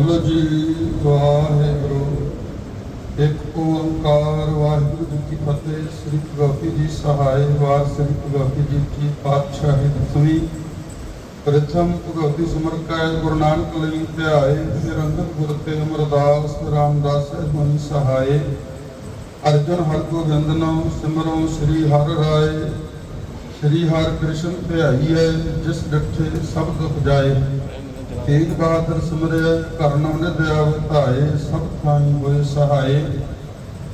ਬੋਲੋ ਜੀ ਵਾਹਿਗੁਰੂ। ਇੱਕ ਓੰਕਾਰ ਵਾਹਿਗੁਰੂ ਜੀ ਕੀ ਫਤਿਹ। ਸ੍ਰੀ ਗੁਰੂ ਜੀ ਸਹਾਇ ਵਾਰ, ਸ੍ਰੀ ਗੁਰੂ ਜੀ ਕੀ ਪਾਤਸ਼ਾਹੀ ਦਸਵੀਂ ਪ੍ਰਥਮ ਭਗਵਤੀ ਸਿਮਰਨ ਕਾਇ ਗੁਰੂ ਨਾਨਕ ਲਈ ਧਿਆਏ। ਨਿਰੰਤਰ ਗੁਰ ਤੇ ਅਮਰਦਾਸ, ਰਾਮਦਾਸ ਹੋਈ ਸਹਾਏ ਅਰਜਨ ਹਰ ਗੋਬਿੰਦ ਨਾਮ ਸਿਮਰੋ, ਸ੍ਰੀ ਹਰਿ ਰਾਏ। ਸ੍ਰੀ ਹਰਿ ਕ੍ਰਿਸ਼ਨ ਧਿਆਈ ਹੈ, ਜਿਸ ਡਿਠੇ ਸਭ ਦੁਖ ਜਾਏ। ਤੇਗ ਬਹਾਦਰ ਸਿਮਰਿਆ ਕਰਨਾ ਨਿਦਿਆ ਧਾਏ, ਸਭ ਥਾਈ ਹੋਏ ਸਹਾਏ।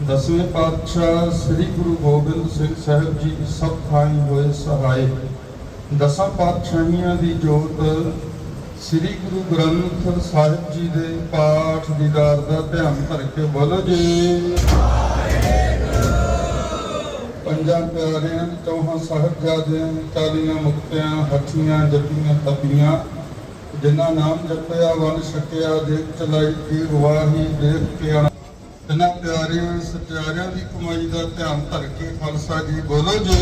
ਦਸਵੇਂ ਪਾਤਸ਼ਾਹ ਸ੍ਰੀ ਗੁਰੂ ਗੋਬਿੰਦ ਸਿੰਘ ਸਾਹਿਬ ਜੀ, ਸਭ ਥਾਈ ਹੋਏ ਸਹਾਏ। ਦਸਾਂ ਪਾਤਸ਼ਾਹੀਆਂ ਦੀ ਜੋਤ ਸ੍ਰੀ ਗੁਰੂ ਗ੍ਰੰਥ ਸਾਹਿਬ ਜੀ ਦੇ ਪਾਠ ਦੀਦਾਰ ਦਾ ਧਿਆਨ ਧਰ ਕੇ ਬੋਲੋ ਜੀ। ਪੰਜਾਂ ਪਿਆਰਿਆਂ, ਚੌਹਾਂ ਸਾਹਿਬਜ਼ਾਦਿਆਂ, ਚਾਲੀਆਂ ਮੁਕਤਿਆਂ ਹੱਥੀਆਂ ਜੱਟੀਆਂ, ਤਪੀਆਂ ਜਿਨ੍ਹਾਂ ਨਾਮ ਜਪਿਆ ਵਨ ਛਕਿਆ, ਦੇਖ ਚਲਾਈ ਕੀ ਗਵਾਹੀ ਦੇਖ ਕੇ ਆਣਾ ਜਿਨ੍ਹਾਂ ਪਿਆਰਿਆਂ, ਸਚਿਆਰਿਆਂ ਦੀ ਕਮਾਈ ਦਾ ਧਿਆਨ ਧਰ ਕੇ ਖਾਲਸਾ ਜੀ ਬੋਲੋ ਜੀ।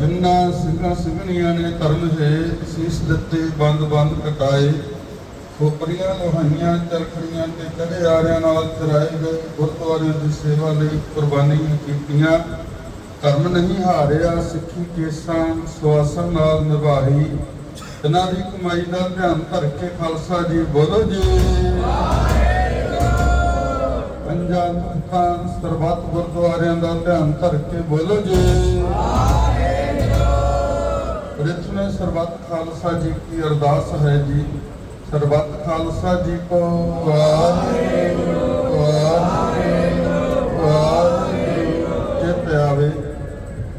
ਜਿਨ੍ਹਾਂ ਸਿੰਘਾਂ ਸਿੰਘਣੀਆਂ ਨੇ ਧਰਮ ਹੈ, ਸੀਸ ਦਿੱਤੇ, ਬੰਦ ਬੰਦ ਕਟਾਏ, ਖੋਪਰੀਆਂ, ਲੋਹਾਈਆਂ, ਚਰਖੜੀਆਂ ਤੇ ਕਦੇ ਆਰਿਆਂ ਨਾਲ ਚਰਾਏ ਗਏ, ਗੁਰਦੁਆਰਿਆਂ ਦੀ ਸੇਵਾ ਲਈ ਕੁਰਬਾਨੀਆਂ ਕੀਤੀਆਂ। ਧਰਮ ਨਹੀਂ ਹਾਰਿਆ, ਸਿੱਖੀ ਕੇਸਾਂ, ਸਵਾਸਾਂ ਨਾਲ ਨਿਭਾਈ ਇਹਨਾਂ ਦੀ ਕਮਾਈ ਦਾ ਧਿਆਨ ਧਰ ਕੇ ਖਾਲਸਾ ਜੀ, ਬੋਲੋ ਜੀ। ਪੰਜਾਂ ਤਖਤਾਂ, ਸਰਬੱਤ ਗੁਰਦੁਆਰਿਆਂ ਦਾ ਧਿਆਨ ਧਰ ਕੇ ਬੋਲੋ ਜੀ। ਰਿਤਮੇ ਸਰਬੱਤ ਖਾਲਸਾ ਜੀ ਕੀ ਅਰਦਾਸ ਹੈ ਜੀ? ਸਰਬੱਤ ਖਾਲਸਾ ਜੀ ਕੋ ਵਾਹਿਗੁਰੂ ਵਾਹਿਗੁਰੂ ਵਾਹਿਗੁਰੂ। ਚਿਤ ਆਵੇ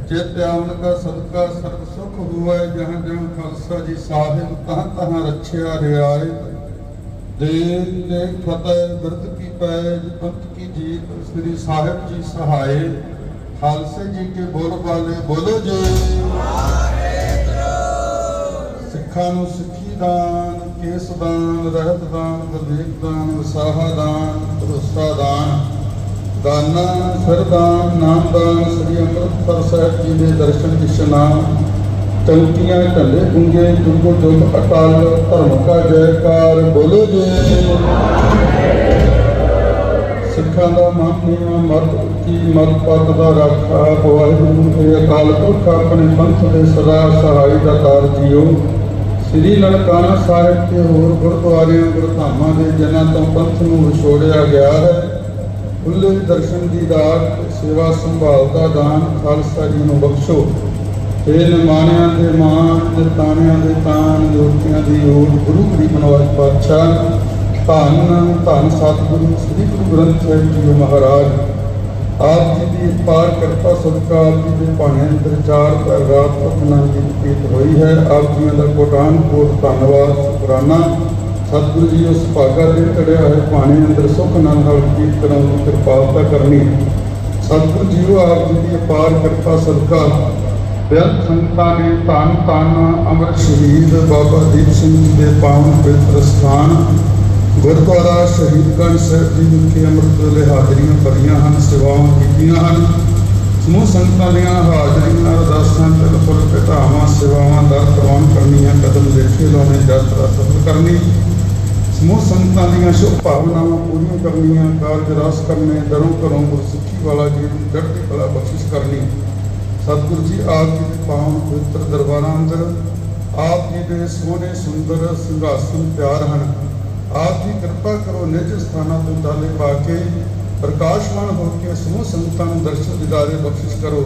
ਚਿਤ ਆਉਣ ਕਾ ਸਦਕਾ ਸਰਬ ਹੋਵੇ ਜਹਾਂ ਜਹਾਂ ਖਾਲਸਾ ਜੀ ਸਾਹਿਬ ਤਹਾਂ ਤਹਾਂ ਰੱਖਿਆ, ਰਿਆਏ। ਦੇ ਦੇ ਫਤਿਹ ਬਿਰਧ ਕੀ ਪੈਜ ਪੰਥ ਕੀ ਜੀਤ, ਸ੍ਰੀ ਸਾਹਿਬ ਜੀ ਸਹਾਏ। ਖਾਲਸੇ ਜੀ ਕੇ ਬੋਲ ਬਾਲੇ, ਬੋਲੋ ਜੀ। ਸਿੱਖਾਂ ਨੂੰ ਸਿੱਖੀ ਦਾਨ, ਕੇਸ ਦਾਨ, ਰਹਿਤ ਦਾਨ ਗੁਰਦੇਵ ਦਾਨ ਵਸਾਹਾ ਦਾਨ, ਭਰੋਸਾ ਦਾਨ। ਦਾਨਾ ਸਰਦਾਨ ਨਾਮਦਾਨ ਸ੍ਰੀ ਅੰਮ੍ਰਿਤਸਰ ਸਾਹਿਬ ਜੀ ਦੇ ਦਰਸ਼ਨ ਇਸ਼ਨਾਨ ਚੌਕੀਆਂ ਢੱਲੇ ਗੁੰਗੇ ਜੁਗੋ ਜੁਗ ਅਕਾਲ ਧਰਮ ਕਾ ਜੈਕਾਰ ਬੋਲੋ ਜੀ। ਸਿੱਖਾਂ ਦਾ ਮਾਨਿਆ ਮਰਦ ਕੀ ਮਤ ਪਦ ਦਾ ਰਾਖਾ ਵਾਹਿਗੁਰੂ ਦੇ ਅਕਾਲ ਪੁਰਖ ਆਪਣੇ ਪੰਥ ਦੇ ਸਦਾ ਸਹਾਈ ਦਾ ਤਾਰ ਜੀਓ। ਸ੍ਰੀ ਨਨਕਾਣਾ ਸਾਹਿਬ ਤੇ ਹੋਰ ਗੁਰਦੁਆਰਿਆਂ ਗੁਰਧਾਮਾਂ ਦੇ ਜਨਾਂ ਤੋਂ ਪੰਥ ਨੂੰ ਵਿਛੋੜਿਆ ਗਿਆ ਹੈ। ਖੁੱਲੇ ਦਰਸ਼ਨ ਦੀ ਦਾਤ ਸੇਵਾ ਸੰਭਾਲ ਦਾ ਦਾਨ ਖਾਲਸਾ ਜੀ ਨੂੰ ਬਖਸ਼ੋ। ਤੇ ਨਿਮਾਣਿਆਂ ਦੇ ਮਾਨ ਨਿਤਾਣਿਆਂ ਦੇ ਤਾਨ ਜੋਤੀਆਂ ਦੀ ਓਟ, ਗੁਰੂ ਗਰੀਬ ਨਵਾਜ ਪਾਤਸ਼ਾਹ, ਧੰਨ ਧੰਨ ਸਤਿਗੁਰੂ, ਸ੍ਰੀ ਗੁਰੂ ਗ੍ਰੰਥ ਸਾਹਿਬ ਜੀ ਮਹਾਰਾਜ। ਆਪ ਜੀ ਦੀ ਪਾਰ ਕਿਰਪਾ ਸਦਕਾ ਆਪ ਜੀ ਦੇ ਭਾਣੇ ਅੰਦਰ ਚਾਰ ਪੈਰਾਤ ਆਪਣਾ ਜੀ ਬਤੀਤ ਹੋਈ ਹੈ। ਆਪ ਜੀਆਂ ਦਾ ਕੋਟਾਨ ਕੋਟ ਧੰਨਵਾਦ, ਸ਼ੁਕਰਾਨਾ। ਸਤਿਗੁਰੂ ਜੀ ਉਸ ਭਾਗਾ ਦੇ ਚੜਿਆ ਹੋਏ ਭਾਣੇ ਅੰਦਰ ਸੁਖ ਨਾਲ ਨਾਲ ਕੀਤ ਕਰਨ ਦੀ ਕਿਰਪਾਲਤਾ ਕਰਨੀ ਸਤਿਗੁਰੂ ਜੀਓ ਆਪ ਜੀ ਦੀ ਅਪਾਰ ਕਰਤਾ ਸਦਕਾ ਬੇਅੰਤ ਸੰਗਤਾਂ ਨੇ ਧੰਨ ਧੰਨ ਅਮਰ ਸ਼ਹੀਦ ਬਾਬਾ ਦੀਪ ਸਿੰਘ ਜੀ ਦੇ ਪਾਵਨ ਪਵਿੱਤਰ ਸਥਾਨ। ਗੁਰਦੁਆਰਾ ਸ਼ਹੀਦਗੰਜ ਸਾਹਿਬ ਜੀ ਵਿਖੇ ਅੰਮ੍ਰਿਤ ਵੇਲੇ ਹਾਜ਼ਰੀਆਂ ਭਰੀਆਂ ਹਨ, ਸੇਵਾਵਾਂ ਕੀਤੀਆਂ ਹਨ। ਸਮੂਹ ਸੰਗਤਾਂ ਦੀਆਂ ਹਾਜ਼ਰੀਆਂ, ਅਰਦਾਸਾਂ ਤੇ ਘਟਾਵਾਂ ਸੇਵਾਵਾਂ ਦਾ ਪ੍ਰਵਾਨ ਕਰਨੀਆਂ, ਕਦਮ ਦੇਖੇ ਲਾਉਣੇ, ਯਾਤਰਾ ਸਫਲ ਕਰਨੀ। ਸਮੂਹ ਸੰਗਤਾਂ ਦੀਆਂ ਸ਼ੁਭ ਭਾਵਨਾਵਾਂ ਪੂਰੀਆਂ ਕਰਨੀਆਂ, ਕਾਰਜ ਰਾਸ ਕਰਨੇ ਦਰੋਂ ਘਰੋਂ ਗੁਰਸਿੱਖੀ ਵਾਲਾ ਜੀਵਨ ਚੜ੍ਹਦੀ ਕਲਾ ਬਖਸ਼ਿਸ਼ ਕਰਨੀ। ਸਤਿਗੁਰੂ ਜੀ, ਆਪ ਜੀ ਦੇ ਪਾਵਨ ਪਵਿੱਤਰ ਦਰਬਾਰਾਂ ਅੰਦਰ, ਆਪ ਜੀ ਦੇ ਸੋਹਣੇ, ਸੁੰਦਰ, ਸਿੰਘਾਸਨ ਪਿਆਰ ਹਨ। ਆਪ ਜੀ ਕਿਰਪਾ ਕਰੋ ਨਿਜ ਸਥਾਨਾਂ ਤੋਂ ਤਾਲੇ ਪਾ ਕੇ, ਪ੍ਰਕਾਸ਼ਮਾਨ ਹੋ ਕੇ ਸਮੂਹ ਸੰਗਤਾਂ ਨੂੰ ਦਰਸ਼ਨ ਦਿਦਾਰੇ ਬਖਸ਼ਿਸ਼ ਕਰੋ।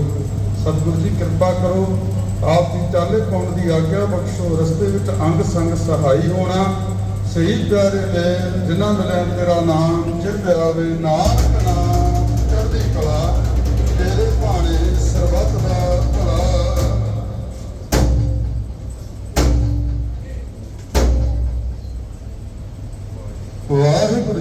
ਸਤਿਗੁਰੂ ਜੀ, ਕਿਰਪਾ ਕਰੋ। ਆਪ ਦੀ ਚਾਲੇ ਪਾਉਣ ਦੀ ਆਗਿਆ ਬਖਸ਼ੋ। ਰਸਤੇ ਵਿੱਚ ਅੰਗ ਸੰਗ ਸਹਾਈ ਹੋਣਾ। ਸਹੀ ਪਿਆਰੇ ਲੈ, ਜਿਨ੍ਹਾਂ ਮਿਲਿਆ ਤੇਰਾ ਨਾਮ ਚਿਤ ਆਵੇ ਨਾਨਕ ਨਾਮ।